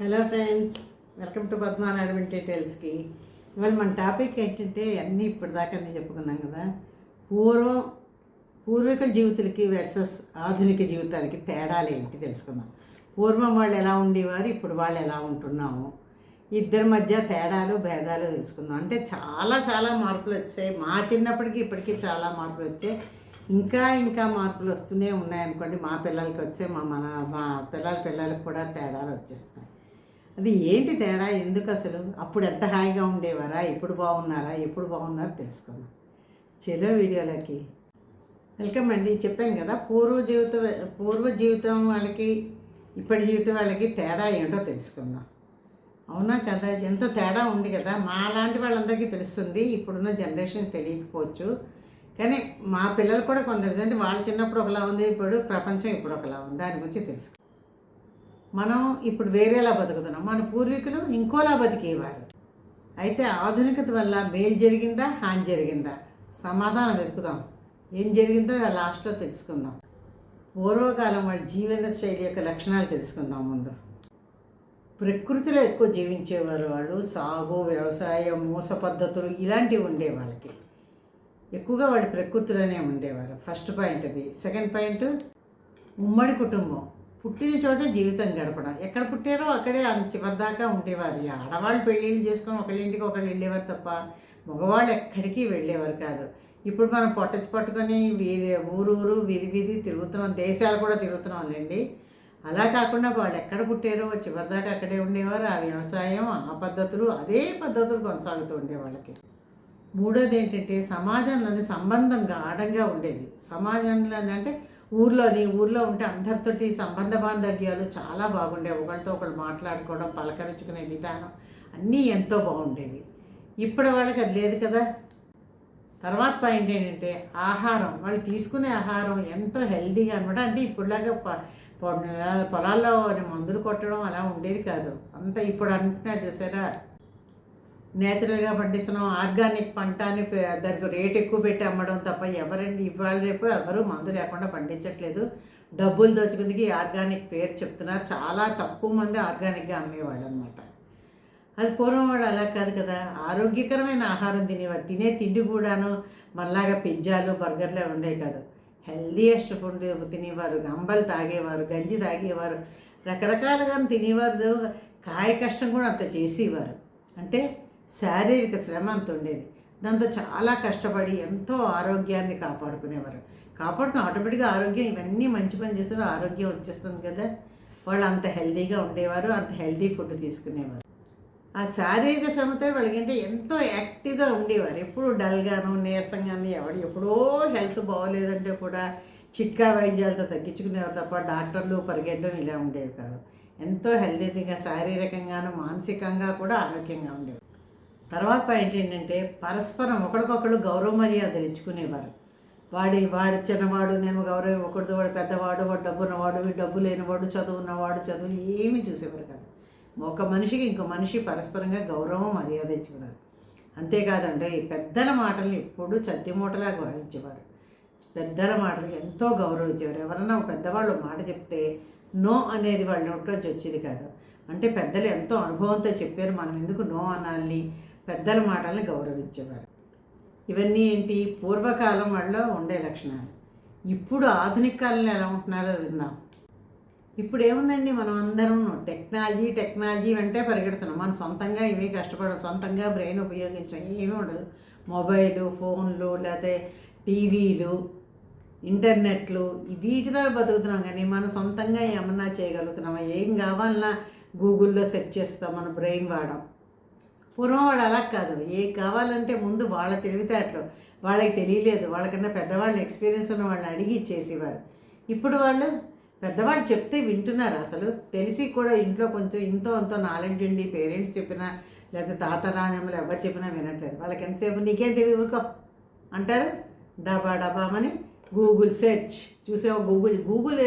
Hello friends welcome to Padman advent ఇవాళ మన topic ఏంటంటే అన్నీ ఇప్పటిదాకా నేను చెప్పుకున్నాం కదా. పూర్వం పూర్వీకుల జీవితాలకి వర్సెస్ ఆధునిక జీవితాలకి తేడాలు ఏంటి తెలుసుకుందాం. పూర్వం వాళ్ళు ఎలా ఉండేవారు ఇప్పుడు వాళ్ళు ఎలా ఉంటున్నాము? ఇద్దరి మధ్య తేడాలు భేదాలు తెలుసుకుందాం. అంటే చాలా చాలా మార్పులు వచ్చాయి. మా చిన్నప్పటికి ఇప్పటికీ చాలా మార్పులు వచ్చాయి. ఇంకా ఇంకా మార్పులు వస్తూనే ఉన్నాయనుకోండి మా పిల్లలకి వచ్చే మా మన మా పిల్లల పిల్లలకు కూడా తేడాలు వచ్చేస్తున్నాయి. అది ఏంటి తేడా? ఎందుకు అసలు? అప్పుడు ఎంత హాయిగా ఉండేవారా? ఎప్పుడు బాగున్నారా? ఎప్పుడు బాగున్నారో? తెలుసుకుందాం. చెలో వీడియోలకి. వెల్కమ్ అండి. చెప్పాను కదా పూర్వ జీవితం పూర్వ జీవితం వాళ్ళకి ఇప్పటి జీవితం వాళ్ళకి తేడా ఏంటో తెలుసుకుందాం. అవునా కదా? ఎంతో తేడా ఉంది కదా? మా లాంటి వాళ్ళందరికీ తెలుస్తుంది. ఇప్పుడున్న జనరేషన్ తెలియకపోవచ్చు. కానీ మా పిల్లలు కూడా కొందరు అంటే వాళ్ళు చిన్నప్పుడు ఒకలా ఉంది ఇప్పుడు ప్రపంచం ఇప్పుడు ఒకలా ఉంది. దాని గురించి తెలుసుకుందాం. మనం ఇప్పుడు వేరేలా బతుకుతున్నాం. మన పూర్వీకులు ఇంకోలా బతికేవారు. అయితే ఆధునికత వల్ల మేలు జరిగిందా? హాని జరిగిందా? సమాధానం వెతుకుదాం. ఏం జరిగిందో లాస్ట్లో తెలుసుకుందాం. పూర్వకాలం వాళ్ళ జీవన శైలి యొక్క లక్షణాలు తెలుసుకుందాం ముందు. ప్రకృతిలో ఎక్కువ జీవించేవారు వాళ్ళు సాగు వ్యవసాయం మూస పద్ధతులు ఇలాంటివి ఉండే వాళ్ళకి. ఎక్కువగా వాళ్ళు ప్రకృతిలోనే ఉండేవారు. ఫస్ట్ పాయింట్ అది. సెకండ్ పాయింట్ ఉమ్మడి కుటుంబం. పుట్టిన చోట జీవితం గడపడం. ఎక్కడ పుట్టారో అక్కడే అంత చివరి దాకా ఉండేవారు ఆడవాళ్ళు పెళ్ళిళ్ళు చేసుకొని ఒకళ్ళ ఇంటికి ఒకళ్ళు వెళ్ళేవారు తప్ప మగవాళ్ళు ఎక్కడికి వెళ్ళేవారు కాదు. ఇప్పుడు మనం పొట్టచి పట్టుకొని వీధి ఊరు ఊరు వీధి వీధి తిరుగుతున్నాం. దేశాలు కూడా తిరుగుతున్నాం లేండి. అలా కాకుండా వాళ్ళు ఎక్కడ పుట్టారో చివరిదాకా అక్కడే ఉండేవారు. ఆ వ్యవసాయం ఆ పద్ధతులు అదే పద్ధతులు కొనసాగుతూ ఉండే వాళ్ళకి. మూడోది ఏంటంటే సమాజంలోని సంబంధం గాఢంగా ఉండేది. సమాజంలో అంటే ఊర్లోని ఊర్లో ఉంటే అందరితోటి సంబంధ బాంధవ్యాలు చాలా బాగుండేవి. ఒకళ్ళతో ఒకళ్ళు మాట్లాడుకోవడం పలకరించుకునే విధానం అన్నీ ఎంతో బాగుండేవి. ఇప్పుడు వాళ్ళకి అది లేదు కదా. తర్వాత పాయింట్ ఏంటంటే ఆహారం. వాళ్ళు తీసుకునే ఆహారం ఎంతో హెల్దీగా అనమాట. అంటే ఇప్పుడులాగా పొలాల్లో మందులు కొట్టడం అలా ఉండేది కాదు. అంత ఇప్పుడు అంటున్నారు చూసారా? నేచురల్గా పండిస్తున్నాం. ఆర్గానిక్ పంట అని పే- దానికి రేట్ ఎక్కువ పెట్టి అమ్మడం తప్ప ఎవరండి? ఇవాళ రేపు ఎవరు మందు లేకుండా పండించట్లేదు. డబ్బులు దోచుకుందికి ఆర్గానిక్ పేరు చెప్తున్నారు. చాలా తక్కువ మంది ఆర్గానిక్గా అమ్మేవాళ్ళు అనమాట అది పూర్వం వాడు అలా కాదు కదా. ఆరోగ్యకరమైన ఆహారం తినేవారు. తినే తిండి కూడాను మనలాగా పిజ్జాలు బర్గర్లే ఉండేవి కాదు. హెల్దీయెస్ట్ ఫుడ్ తినేవారు. గంబలు తాగేవారు గంజి తాగేవారు. రకరకాలుగా తినేవారు. కాయ కష్టం కూడా అంత చేసేవారు. అంటే శారీరక శ్రమ అంత ఉండేది. దాంతో చాలా కష్టపడి ఎంతో ఆరోగ్యాన్ని కాపాడుకునేవారు. కాపాడుకుని ఆటోమేటిక్గా ఆరోగ్యం ఇవన్నీ మంచి పని చేస్తారు ఆరోగ్యం వచ్చేస్తుంది కదా. వాళ్ళు అంత హెల్దీగా ఉండేవారు అంత హెల్దీ ఫుడ్ తీసుకునేవారు. ఆ శారీరక శ్రమతో వాళ్ళకంటే ఎంతో యాక్టివ్గా ఉండేవారు. ఎప్పుడు డల్గాను నీరసంగాను ఎవడు ఎప్పుడో హెల్త్ బాగోలేదంటే కూడా చిట్కా వైద్యాలతో తగ్గించుకునేవారు తప్ప డాక్టర్లు పరిగెట్టడం ఇలా ఉండేవి కాదు. ఎంతో హెల్దీగా శారీరకంగాను మానసికంగా కూడా ఆరోగ్యంగా ఉండేవారు. తర్వాత పాయింట్ ఏంటంటే పరస్పరం ఒకరికొకరు గౌరవ మర్యాదలు ఇచ్చుకునేవారు వాడి వాడి చిన్నవాడు నేను గౌరవం ఇవ్వకూడదు వాడు పెద్దవాడు వాడు డబ్బు ఉన్నవాడు వీడు డబ్బు లేనివాడు చదువు ఉన్నవాడు చదువు ఏమీ చూసేవారు కాదు. ఒక మనిషికి ఇంకో మనిషి పరస్పరంగా గౌరవం మర్యాద ఇచ్చుకున్నారు అంతేకాదండి ఈ పెద్దల మాటలు ఎప్పుడూ చద్దిమూటలా భావించేవారు పెద్దల మాటలు ఎంతో గౌరవించేవారు ఎవరన్నా పెద్దవాళ్ళు మాట చెప్తే నో అనేది వాళ్ళ నోట్లోంచి వచ్చేది కాదు. అంటే పెద్దలు ఎంతో అనుభవంతో చెప్పారు మనం ఎందుకు నో అనాలని పెద్దల మాటల్ని గౌరవించేవారు. ఇవన్నీ ఏంటి? పూర్వకాలం వాళ్ళలో ఉండే లక్షణాలు. ఇప్పుడు ఆధునిక కాలంలో ఎలా ఉంటున్నారో విందాం. ఇప్పుడు ఏముందండి మనం అందరం టెక్నాలజీ టెక్నాలజీ వెంటే పరిగెడుతున్నాం. మనం సొంతంగా ఇవే కష్టపడం సొంతంగా బ్రెయిన్ ఉపయోగించడం ఏమీ ఉండదు. మొబైలు ఫోన్లు లేకపోతే టీవీలు ఇంటర్నెట్లు వీటితో బతుకుతున్నాం కానీ మనం సొంతంగా ఏమన్నా చేయగలుగుతున్నామా? ఏం కావాలన్నా గూగుల్లో సెర్చ్ చేస్తాం మన బ్రెయిన్ వాడడం. పూర్వం వాడు అలా కాదు. ఏ కావాలంటే ముందు వాళ్ళ తెలివితేటలు. వాళ్ళకి తెలియలేదు. వాళ్ళకన్నా పెద్దవాళ్ళు ఎక్స్పీరియన్స్ ఉన్న వాళ్ళని అడిగి ఇచ్చేసేవారు. ఇప్పుడు వాళ్ళు పెద్దవాళ్ళు చెప్తే వింటున్నారు అసలు. తెలిసి కూడా ఇంట్లో కొంచెం ఇంతో అంతో నాలెడ్జ్ ఉండి పేరెంట్స్ చెప్పినా లేదా తాత నాణ్యములు ఎవరు చెప్పినా వినట్లేదు. వాళ్ళకి ఎంతసేపు నీకేం తెలియదు ఊరుకో. అంటారు? డబా డబామని గూగుల్ సెర్చ్. చూసావు? గూగుల్ గూగుల్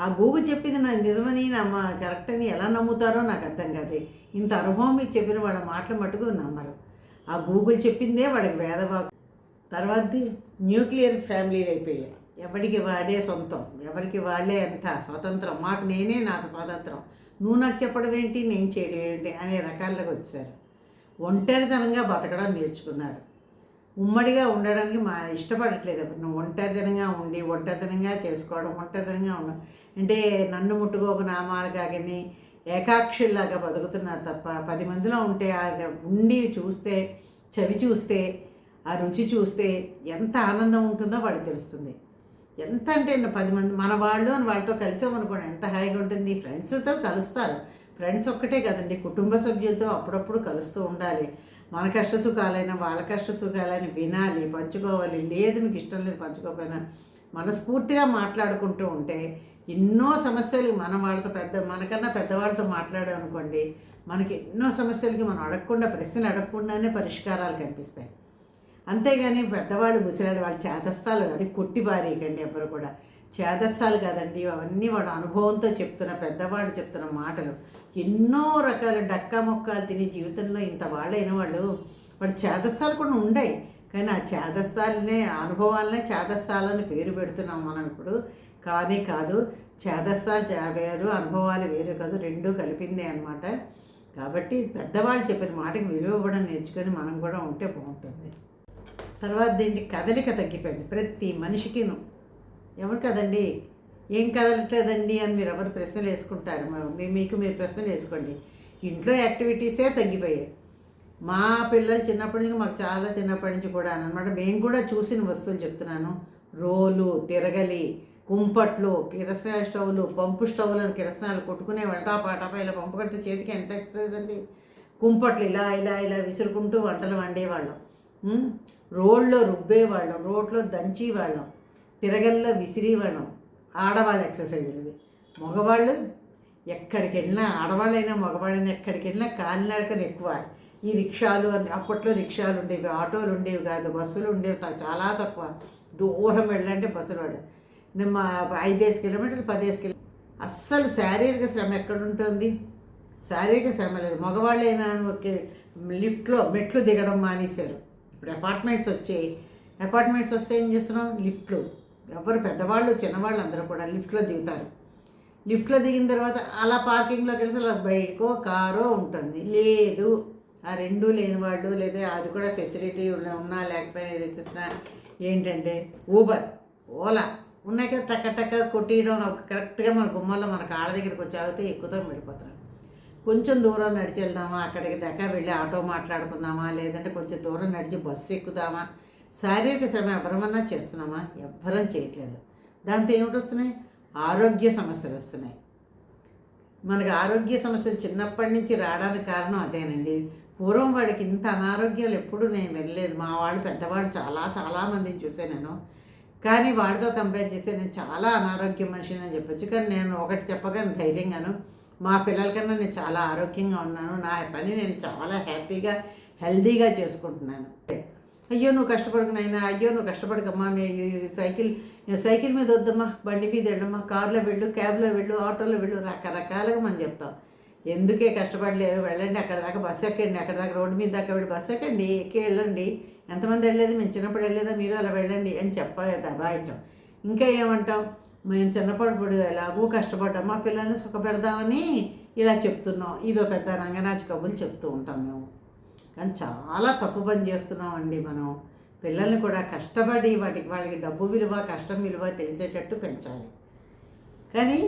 ఆ గూగుల్ చెప్పింది నాకు నిజమని నమ్మ కరెక్ట్ అని ఎలా నమ్ముతారో నాకు అర్థం కాదు. ఇంత అనుభవం మీకు చెప్పిన వాళ్ళ మాటలు మటుకు నమ్మరు. ఆ గూగుల్ చెప్పిందే వాడికి వేదవాకు. తర్వాతది న్యూక్లియర్ ఫ్యామిలీలు అయిపోయాయి. ఎవరికి వాడే సొంతం ఎవరికి వాళ్ళే అంత స్వతంత్రం. మాకు నేనే నాకు స్వాతంత్రం. నువ్వు నాకు చెప్పడం ఏంటి నేను చేయడం ఏంటి అనే రకాల్లోకి వచ్చారు ఒంటరితనంగా బతకడం నేర్చుకున్నారు. ఉమ్మడిగా ఉండడానికి మా ఇష్టపడట్లేదు ఎవరు నువ్వు ఒంటరితనంగా ఉండి ఒంటరితనంగా చేసుకోవడం ఒంటరితనంగా ఉండడం అంటే నన్ను ముట్టుకోక నామాలు కాగని ఏకాక్షుల్లాగా బతుకుతున్నారు తప్ప పది మందిలో ఉంటే ఆ ఉండి చూస్తే చవి చూస్తే ఆ రుచి చూస్తే ఎంత ఆనందం ఉంటుందో వాళ్ళకి తెలుస్తుంది. ఎంత అంటే పది మంది మన వాళ్ళు అని వాళ్ళతో కలిసామనుకోండి ఎంత హాయిగా ఉంటుంది. ఫ్రెండ్స్తో కలుస్తారు. ఫ్రెండ్స్ ఒక్కటే కదండి కుటుంబ సభ్యులతో అప్పుడప్పుడు కలుస్తూ ఉండాలి. మన కష్ట సుఖాలైనా వాళ్ళ కష్ట సుఖాలైనా వినాలి పంచుకోవాలి. లేదు మీకు ఇష్టం లేదు పంచుకోకపోయినా మనస్ఫూర్తిగా మాట్లాడుకుంటూ ఉంటే ఎన్నో సమస్యలు మన వాళ్ళతో పెద్ద మనకన్నా పెద్దవాళ్ళతో మాట్లాడాం అనుకోండి మనకి ఎన్నో సమస్యలకి మనం అడగకుండా ప్రశ్నలు అడగకుండానే పరిష్కారాలు కనిపిస్తాయి. అంతేగాని పెద్దవాళ్ళు ముసలాడు వాళ్ళ చేతస్థాలు అది కొట్టి పారేయకండి ఎవరు కూడా. చేతస్థాలు కాదండి అవన్నీ వాళ్ళ అనుభవంతో చెప్తున్న పెద్దవాళ్ళు చెప్తున్న మాటలు. ఎన్నో రకాల డక్కా మొక్కలు తిని జీవితంలో ఇంత వాళ్ళైన వాళ్ళు వాడు చేతస్థాలు కూడా ఉండయి. కానీ ఆ చేతస్థాలనే అనుభవాలనే చేతస్థాలని పేరు పెడుతున్నాం మనం ఇప్పుడు. కానీ కాదు చేతస్థాలు వేరు అనుభవాలు వేరు కాదు రెండూ కలిపిందే అనమాట కాబట్టి పెద్దవాళ్ళు చెప్పిన మాటకి విలువ ఇవ్వడం నేర్చుకొని మనం కూడా ఉంటే బాగుంటుంది. తర్వాత దీనికి కదలిక తగ్గిపోయింది. ప్రతి మనిషికిను. ఎవరు కదండి? ఏం కదలట్లేదండి అని మీరు ఎవరు ప్రశ్నలు వేసుకుంటారు? మీకు మీరు ప్రశ్నలు వేసుకోండి. ఇంట్లో యాక్టివిటీసే తగ్గిపోయాయి. మా పిల్లలు చిన్నప్పటి నుంచి మాకు చాలా చిన్నప్పటి నుంచి కూడా అనమాట మేము కూడా చూసిన వస్తువులు చెప్తున్నాను. రోలు తిరగలి కుంపట్లు కిరసన స్టవ్లు పంపు స్టవ్లను కిరసనాలు కొట్టుకునే వంట పాటపా ఇలా పంపు కడితే చేతికి ఎంత ఎక్సర్సైజ్ అండి? కుంపట్లు ఇలా ఇలా ఇలా విసురుకుంటూ వంటలు వండేవాళ్ళం. రోడ్లో రుబ్బేవాళ్ళం రోడ్లో దంచేవాళ్ళం తిరగల్లో విసిరేవాళ్ళం. ఆడవాళ్ళ ఎక్సర్సైజులు ఇవి మగవాళ్ళు ఎక్కడికి వెళ్ళినా ఆడవాళ్ళైనా మగవాళ్ళైనా ఎక్కడికి వెళ్ళినా కాలినడకలు ఎక్కువ. ఈ రిక్షాలు అప్పట్లో రిక్షాలు ఉండేవి ఆటోలు ఉండేవి కాదు బస్సులు ఉండేవి చాలా తక్కువ. దూరం వెళ్ళాలంటే బస్సులు వాడు మా ఐదేసి కిలోమీటర్లు పదేసి కిలో అస్సలు శారీరక శ్రమ ఎక్కడ ఉంటుంది శారీరక శ్రమ లేదు. మగవాళ్ళైనా ఒకే లిఫ్ట్లో మెట్లు దిగడం మానేశారు. ఇప్పుడు అపార్ట్మెంట్స్ వచ్చాయి. అపార్ట్మెంట్స్ వస్తే ఏం చేస్తున్నాం? లిఫ్ట్లు. ఎవరు పెద్దవాళ్ళు చిన్నవాళ్ళు అందరూ కూడా లిఫ్ట్లో దిగుతారు. లిఫ్ట్లో దిగిన తర్వాత అలా పార్కింగ్లోకి వెళ్తే అలా బయటకో కారో ఉంటుంది. లేదు ఆ రెండు లేని వాళ్ళు లేదా అది కూడా ఫెసిలిటీ ఉన్నా లేకపోయినా ఏది చేసినా ఏంటంటే ఊబర్ ఓలా ఉన్నాయి కదా టక్క టక్క కొట్టియడం కరెక్ట్గా మన గుమ్మల్లో మన కాళ్ళ దగ్గరికి వచ్చి ఆగితే ఎక్కువతో వెళ్ళిపోతాం కొంచెం దూరం నడిచి వెళ్దామా అక్కడికి దాకా వెళ్ళి ఆటో మాట్లాడుకుందామా లేదంటే కొంచెం దూరం నడిచి బస్సు ఎక్కుదామా శారీరక శ్రమ ఎవరమన్నా చేస్తున్నామా? ఎవ్వరం చేయట్లేదు. దాంతో ఏమిటి వస్తున్నాయి? ఆరోగ్య సమస్యలు వస్తున్నాయి. మనకు ఆరోగ్య సమస్యలు చిన్నప్పటి నుంచి రావడానికి కారణం అదేనండి. పూర్వం వాళ్ళకి ఇంత అనారోగ్యాలు ఎప్పుడు నేను వెళ్ళలేదు మా వాళ్ళు పెద్దవాళ్ళు చాలా చాలా మందిని చూసాను నేను. కానీ వాళ్ళతో కంపేర్ చేస్తే నేను చాలా అనారోగ్య మనిషిని అని చెప్పొచ్చు. కానీ నేను ఒకటి చెప్పగానే ధైర్యంగాను. మా పిల్లల కన్నా నేను చాలా ఆరోగ్యంగా ఉన్నాను. నా పని నేను చాలా హ్యాపీగా హెల్దీగా చేసుకుంటున్నాను. అయ్యో నువ్వు కష్టపడకు నాయన అయ్యో నువ్వు కష్టపడకమ్మా మీ సైకిల్ సైకిల్ మీద వద్దమ్మా బండి మీద వెళ్ళమ్మా కార్లో వెళ్ళు క్యాబ్లో వెళ్ళు ఆటోలో వెళ్ళు రకరకాలుగా మనం చెప్తాం. ఎందుకే కష్టపడలేరు వెళ్ళండి అక్కడ దాకా బస్సు ఎక్కండి అక్కడ దాకా రోడ్డు మీద దాకా వెళ్ళి బస్సు ఎక్కండి ఎక్కి వెళ్ళండి. ఎంతమంది వెళ్ళలేదు మేము చిన్నప్పుడు వెళ్ళలేదా మీరు అలా వెళ్ళండి అని చెప్ప దబాయించాం ఇంకా ఏమంటాం మేము చిన్నప్పుడు ఎలాగో కష్టపడ్డాం మా పిల్లల్ని సుఖపెడదామని ఇలా చెప్తున్నాం. ఇదో పెద్ద రంగనాచి కబుర్లు చెప్తూ ఉంటాం మేము. కానీ చాలా తప్పు పని చేస్తున్నామండి మనం. పిల్లల్ని కూడా కష్టపడి వాటికి వాళ్ళకి డబ్బు విలువ కష్టం విలువ తెలిసేటట్టు పెంచాలి. కానీ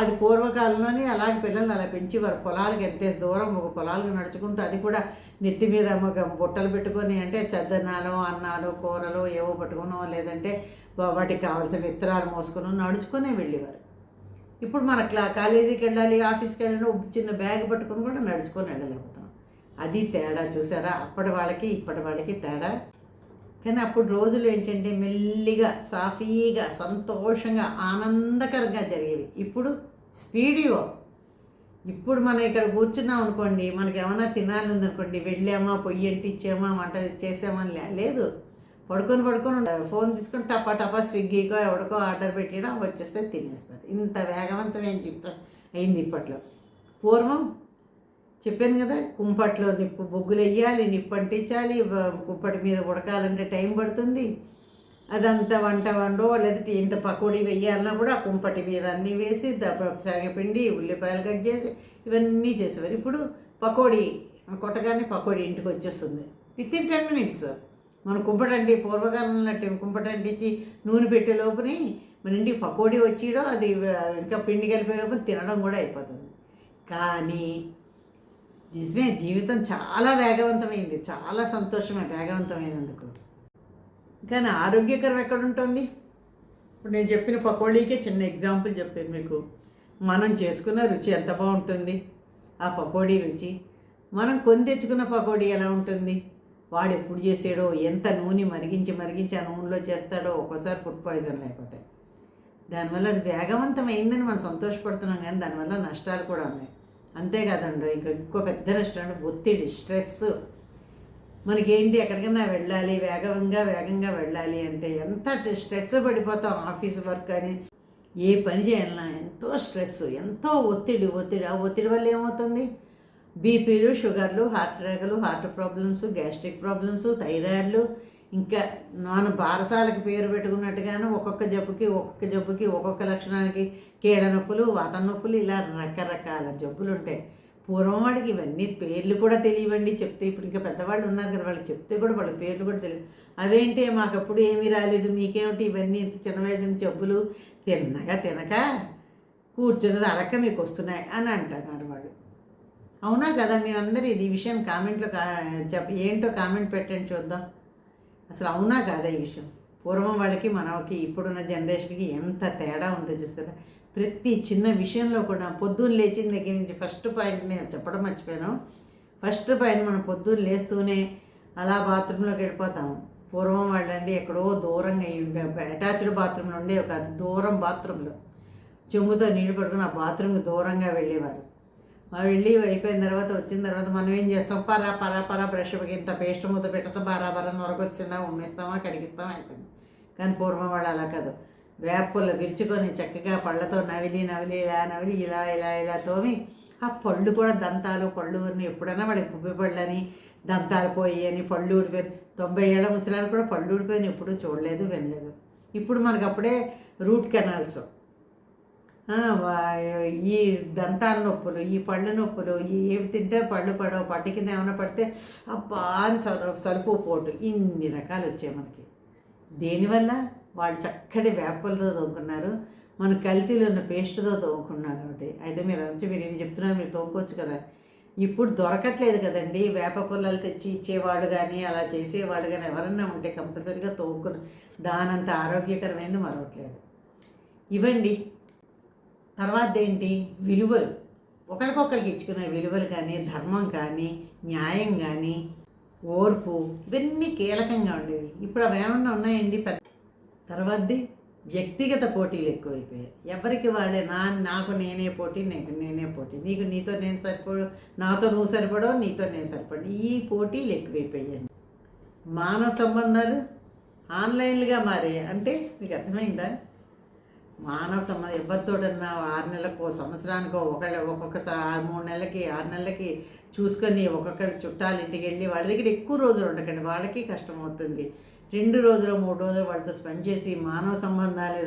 అది పూర్వకాలంలోనే అలాగే పిల్లల్ని అలా పెంచి వారు పొలాలకు ఎంత దూరం ఒక పొలాలకు నడుచుకుంటూ అది కూడా నెత్తి మీద బుట్టలు పెట్టుకొని అంటే చద్దనాలు అన్నాలు కూరలు ఏవో పట్టుకునో లేదంటే వాటికి కావాల్సిన విత్తనాలు మోసుకుని నడుచుకునే వెళ్ళేవారు. ఇప్పుడు మన క్లా కాలేజీకి వెళ్ళాలి ఆఫీస్కి వెళ్ళాలి చిన్న బ్యాగ్ పట్టుకొని కూడా నడుచుకొని వెళ్ళలేము. అది తేడా చూసారా? అప్పటి వాళ్ళకి ఇప్పటి వాళ్ళకి తేడా. కానీ అప్పుడు రోజులు ఏంటంటే మెల్లిగా సాఫీగా సంతోషంగా ఆనందకరంగా జరిగేవి. ఇప్పుడు స్పీడియో ఇప్పుడు మనం ఇక్కడ కూర్చున్నాం అనుకోండి మనకి ఏమైనా తినాలి ఉందనుకోండి వెళ్ళామా పొయ్యి అంటిచ్చామా వంట చేసామా లే- లేదు. పడుకొని పడుకొని ఉండాలి. ఫోన్ తీసుకొని టపా టపా స్విగ్గీకో ఎవడికో ఆర్డర్ పెట్టినా వచ్చేస్తే తినేస్తారు. ఇంత వేగవంతమైన జీవితం అయింది ఇప్పట్లో. పూర్వం చెప్పాను కదా కుంపట్లో నిప్పు బొగ్గులు వేయాలి నిప్పు అంటించాలి కుంపటి మీద ఉడకాలంటే టైం పడుతుంది. అదంతా వంట వండో లేదంటే ఇంత పకోడీ వేయాలన్నా కూడా ఆ కుంపటి మీద అన్నీ వేసి శనగపిండి ఉల్లిపాయలు కట్ చేసి ఇవన్నీ చేసేవారు. ఇప్పుడు పకోడీ కొట్టగానే పకోడీ ఇంటికి వచ్చేస్తుంది. Within ten minutes. మన కుంపటండి పూర్వకాలంలో కుంపటంటించి నూనె పెట్టే లోపుని మన ఇంటికి పకోడీ వచ్చిడో అది ఇంకా పిండి కలిపే లోపు తినడం కూడా అయిపోతుంది. కానీ నిజమే జీవితం చాలా వేగవంతమైంది చాలా సంతోషమే వేగవంతమైనందుకు. కానీ ఆరోగ్యకరం ఎక్కడ ఉంటుంది ఇప్పుడు నేను చెప్పిన పకోడీకే చిన్న ఎగ్జాంపుల్ చెప్పాను మీకు. మనం చేసుకున్న రుచి ఎంత బాగుంటుంది? ఆ పకోడీ రుచి. మనం కొని తెచ్చుకున్న పకోడీ ఎలా ఉంటుంది? వాడు ఎప్పుడు చేసాడో ఎంత నూనె మరిగించి మరిగించి ఆ నూనెలో చేస్తాడో ఒక్కోసారి ఫుడ్ పాయిజన్ లేకపోతే. దానివల్ల వేగవంతమైందని మనం సంతోషపడుతున్నాం కానీ దానివల్ల నష్టాలు కూడా ఉన్నాయి. అంతేకాదండి ఇంకా ఇంకో పెద్ద నష్టం అంటే ఒత్తిడి స్ట్రెస్. మనకేంటి ఎక్కడికైనా వెళ్ళాలి వేగంగా వేగంగా వెళ్ళాలి అంటే ఎంత స్ట్రెస్ పడిపోతాం ఆఫీస్ వర్క్ అని ఏ పని చేయాలన్నా ఎంతో స్ట్రెస్ ఎంతో ఒత్తిడి ఒత్తిడి. ఆ ఒత్తిడి వల్ల ఏమవుతుంది? బీపీలు షుగర్లు హార్ట్ అటాకులు హార్ట్ ప్రాబ్లమ్స్ గ్యాస్ట్రిక్ ప్రాబ్లమ్స్ థైరాయిడ్లు ఇంకా మన బారసాలకు పేరు పెట్టుకున్నట్టుగాను ఒక్కొక్క జబ్బుకి ఒక్కొక్క జబ్బుకి ఒక్కొక్క లక్షణానికి కీళ్ళ నొప్పులు వాత నొప్పులు ఇలా రకరకాల జబ్బులు ఉంటాయి పూర్వం వాళ్ళకి ఇవన్నీ పేర్లు కూడా తెలియవండి. చెప్తే ఇప్పుడు ఇంకా పెద్దవాళ్ళు ఉన్నారు కదా వాళ్ళు చెప్తే కూడా వాళ్ళ పేర్లు కూడా తెలియదు అవేంటి మాకు అప్పుడు ఏమీ రాలేదు మీకేమిటి ఇవన్నీ ఇంత చిన్న వయసు జబ్బులు? తిన్నగా తినక కూర్చున్నది అరక మీకు వస్తున్నాయి అని అంటున్నారు వాళ్ళు. అవునా కదా మీరందరూ ఇది ఈ విషయం కామెంట్లో చెప్ప ఏంటో కామెంట్ పెట్టండి చూద్దాం. అసలు అవునా కాదా ఈ విషయం? పూర్వం వాళ్ళకి మనకి ఇప్పుడున్న జనరేషన్కి ఎంత తేడా ఉందో చూస్తారా ప్రతి చిన్న విషయంలో కూడా పొద్దున్న లేచిన దగ్గర నుంచి ఫస్ట్ పాయింట్ నేను చెప్పడం మర్చిపోయాను. ఫస్ట్ పాయింట్ మనం పొద్దున్న లేస్తూనే అలా బాత్రూంలోకి వెళ్ళిపోతాము పూర్వం వాళ్ళండి ఎక్కడో దూరంగా అటాచ్డ్ బాత్రూంలో ఉండే ఒక దూరం బాత్రూంలో. చెంబుతో నీళ్ళు పట్టుకుని ఆ బాత్రూమ్కి దూరంగా వెళ్ళేవారు. వెళ్ళి అయిపోయిన తర్వాత వచ్చిన తర్వాత మనం ఏం చేస్తాం? పరా పరా పరా బ్రష్ ఇంత పేస్ట్ ముద్ద పెడతాం బరా బరా నొరకొచ్చిందా ఉమ్మేస్తామా? కడిగిస్తామా? అయిపోయింది. కానీ పూర్వం వాళ్ళు అలా కాదు. వేపులు విరుచుకొని చక్కగా పళ్ళతో నవిలి నవిలి ఇలా నవిలి ఇలా ఇలా ఇలా తోమి ఆ పళ్ళు కూడా దంతాలు పళ్ళు ఎప్పుడైనా వాడి పువ్వి పళ్ళని దంతాలు పోయి అని పళ్ళు ఊడిపోయి తొంభై ఏళ్ళ ముసలాలు కూడా పళ్ళు ఊడిపోయిన ఎప్పుడూ చూడలేదు వినలేదు. ఇప్పుడు మనకు అప్పుడే రూట్ కెనాల్స్ ఈ దంతాల నొప్పులు ఈ పళ్ళు నొప్పులు ఏవి తింటే పళ్ళు పడవు పట్టు కింద ఏమైనా పడితే అబ్బా అని సలు సరుపు పోటు. ఇన్ని రకాలు వచ్చాయి మనకి. దేనివల్ల? వాళ్ళు చక్కటి వేపలతో తోముకున్నారు. మన కల్తీలో ఉన్న పేస్ట్తో తోముకున్నాం కాబట్టి. అయితే మీరు వచ్చి మీరు ఏం చెప్తున్నారు మీరు తోముకోవచ్చు కదా. ఇప్పుడు దొరకట్లేదు కదండి. వేప పుల్లలు తెచ్చి ఇచ్చేవాడు కానీ అలా చేసేవాడు కానీ ఎవరన్నా ఉంటే కంపల్సరీగా తోముకుని దానంత ఆరోగ్యకరమైనది మరొకట్లేదు ఇవ్వండి. తర్వాత ఏంటి విలువలు. ఒకరికొకరికి ఇచ్చుకునే విలువలు కానీ ధర్మం కానీ న్యాయం కానీ ఓర్పు ఇవన్నీ కీలకంగా ఉండేవి. ఇప్పుడు అవి ఏమన్నా ఉన్నాయండి? పెద్ద తర్వాతది వ్యక్తిగత పోటీలు ఎక్కువైపోయాయి. ఎవరికి వాళ్ళే నా నాకు నేనే పోటీ నీకు నేనే పోటీ. నీకు నీతో నేను సరిపడు నాతో నువ్వు సరిపడవు నీతో నేను సరిపడు ఈ పోటీలు ఎక్కువైపోయాయి మానవ సంబంధాలు ఆన్లైన్లుగా మారాయి. అంటే మీకు అర్థమైందా? మానవ సమ ఎవరితోటన్నా ఆరు నెలలకో సంవత్సరానికో ఒకళ్ళ ఒక్కొక్కసారి ఆరు మూడు నెలలకి ఆరు నెలలకి చూసుకొని ఒక్కొక్కరి చుట్టాలు ఇంటికి వెళ్ళి వాళ్ళ దగ్గర ఎక్కువ రోజులు ఉండకండి. వాళ్ళకి కష్టం అవుతుంది. రెండు రోజులు మూడు రోజులు వాళ్ళతో స్పెండ్ చేసి మానవ సంబంధాలు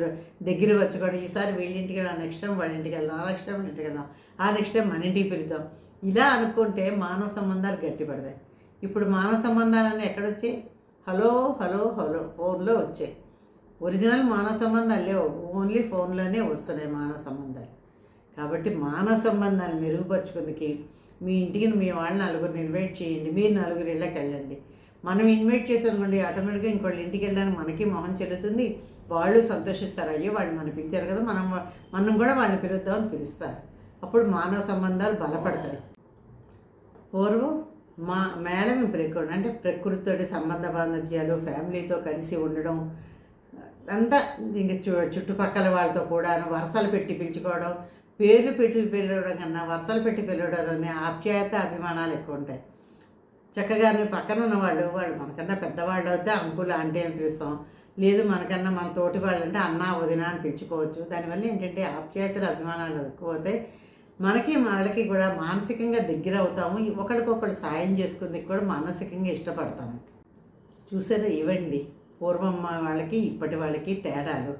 దగ్గర వచ్చుకోవడం ఈసారి వీళ్ళింటికి వెళ్దాం నెక్స్ట్ టైం వాళ్ళ ఇంటికి వెళ్దాం ఆ నెక్స్ట్ టైం ఇంటికి వెళ్దాం ఆ నెక్స్ట్ టైం మన ఇంటికి పిలుద్దాం. ఇలా అనుకుంటే మానవ సంబంధాలు గట్టిపడతాయి. ఇప్పుడు మానవ సంబంధాలన్నీ ఎక్కడొచ్చాయి హలో హలో హలో ఫోన్లో వచ్చాయి. ఒరిజినల్ మానవ సంబంధాలు లేవు ఓన్లీ ఫోన్లోనే వస్తున్నాయి మానవ సంబంధాలు. కాబట్టి మానవ సంబంధాలు మెరుగుపరుచుకుందికి మీ ఇంటికి మీ వాళ్ళని నలుగురిని ఇన్వైట్ చేయండి. మీరు నలుగురు ఇళ్ళకి వెళ్ళండి. మనం ఇన్వైట్ చేసామనుకోండి ఆటోమేటిక్గా ఇంకోళ్ళ ఇంటికి వెళ్ళడానికి మనకి మొహం చెల్లుతుంది. వాళ్ళు సంతోషిస్తారు. అయ్యో వాళ్ళు మనం పిలిచారు కదా మనం మనం కూడా వాళ్ళని పిలుద్దామని పిలుస్తారు. అప్పుడు మానవ సంబంధాలు బలపడతాయి. పూర్వం మా మేళవింపులు ఎక్కువ అంటే ప్రకృతితోటి సంబంధ బాంధవ్యాలు ఫ్యామిలీతో కలిసి ఉండడం అంతా ఇంక చు చుట్టుపక్కల వాళ్ళతో కూడా వరసలు పెట్టి పిలుచుకోవడం పేర్లు పెట్టి పిలవడం కన్నా వరసలు పెట్టి పిలవడంలోనే ఆప్యాయత అభిమానాలు ఎక్కువ ఉంటాయి. చక్కగా నువ్వు పక్కన ఉన్న వాళ్ళు వాళ్ళు మనకన్నా పెద్దవాళ్ళు అయితే అంకుల్ ఆంటీ అని పిలుస్తాం. లేదు మనకన్నా మన తోటి వాళ్ళు అంటే అన్న వదిన అని పిలుచుకోవచ్చు. దానివల్ల ఏంటంటే ఆప్యాయతలు అభిమానాలు ఎక్కువ అవుతాయి. మనకి వాళ్ళకి కూడా మానసికంగా దగ్గర అవుతాము. ఒకరికొకరు సాయం చేసుకుందుకు కూడా మానసికంగా ఇష్టపడతాము. చూసారా ఇవ్వండి. పూర్వం వాళ్ళకి ఇప్పటి వాళ్ళకి తేడాలు.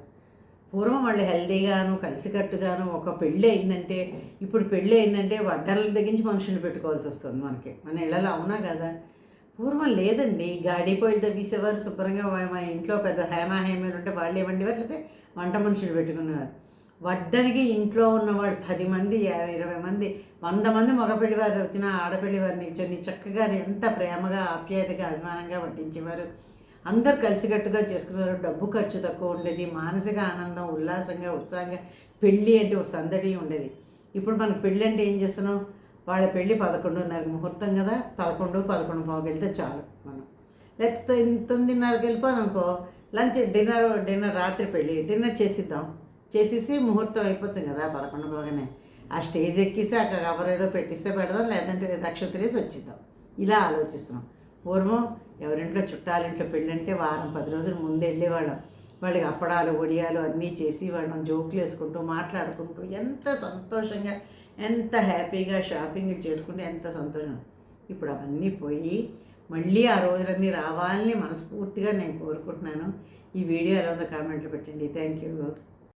పూర్వం వాళ్ళు హెల్దీగాను కలిసికట్టుగాను ఒక పెళ్ళి అయిందంటే ఇప్పుడు పెళ్ళి అయిందంటే వడ్డర్ల దగ్గరించి మనుషులు పెట్టుకోవాల్సి వస్తుంది మనకి. మన ఇళ్ళలో అవునా కదా? పూర్వం లేదండి. గాడి పోయి తవ్వేసేవారు శుభ్రంగా మా ఇంట్లో పెద్ద హేమా హేమలు ఉంటే వాళ్ళు ఏమండి? లేకపోతే వంట మనుషులు పెట్టుకునేవారు. వడ్డానికి ఇంట్లో ఉన్నవాళ్ళు పది మంది యాభై ఇరవై మంది వంద మంది మగపెళ్ళి వచ్చినా వచ్చిన చక్కగా ఎంత ప్రేమగా ఆప్యాయతగా అభిమానంగా వడ్డించేవారు. అందరు కలిసికట్టుగా చేసుకున్నారు. డబ్బు ఖర్చు తక్కువ ఉండేది మానసిక ఆనందం ఉల్లాసంగా ఉత్సాహంగా. పెళ్ళి అంటే ఒక సందడి ఉండేది. ఇప్పుడు మనకు పెళ్ళి అంటే ఏం చేస్తున్నాం? వాళ్ళ పెళ్ళి పదకొండున్నరకి ముహూర్తం కదా పదకొండు పదకొండు పావుకి వెళ్తే చాలు మనం. లేకపోతే తొమ్మిదిన్నరకి వెళ్ళిపోయాను లంచ్ డిన్నర్ డిన్నర్ రాత్రి పెళ్ళి డిన్నర్ చేసిద్దాం. చేసేసి ముహూర్తం అయిపోతుంది కదా పదకొండు బాగానే ఆ స్టేజ్ ఎక్కిసి అక్కడ కవర్ ఏదో పెట్టిస్తే పెడదాం లేదంటే నక్షత్రేసి వచ్చిద్దాం. ఇలా ఆలోచిస్తున్నాం. పూర్వం ఎవరింట్లో చుట్టాలింట్లో పెళ్ళంటే వారం పది రోజుల ముందు వెళ్ళేవాళ్ళం. వాళ్ళకి అప్పడాలు ఒడియాలు అన్నీ చేసి వాళ్ళని జోకులు వేసుకుంటూ మాట్లాడుకుంటూ ఎంత సంతోషంగా ఎంత హ్యాపీగా షాపింగ్ చేసుకుంటే ఎంత సంతోషం. ఇప్పుడు అవన్నీ పోయి మళ్ళీ ఆ రోజులన్నీ రావాలని మనస్ఫూర్తిగా నేను కోరుకుంటున్నాను. ఈ వీడియో ఎలా ఉందో కామెంట్లు పెట్టండి. Thank you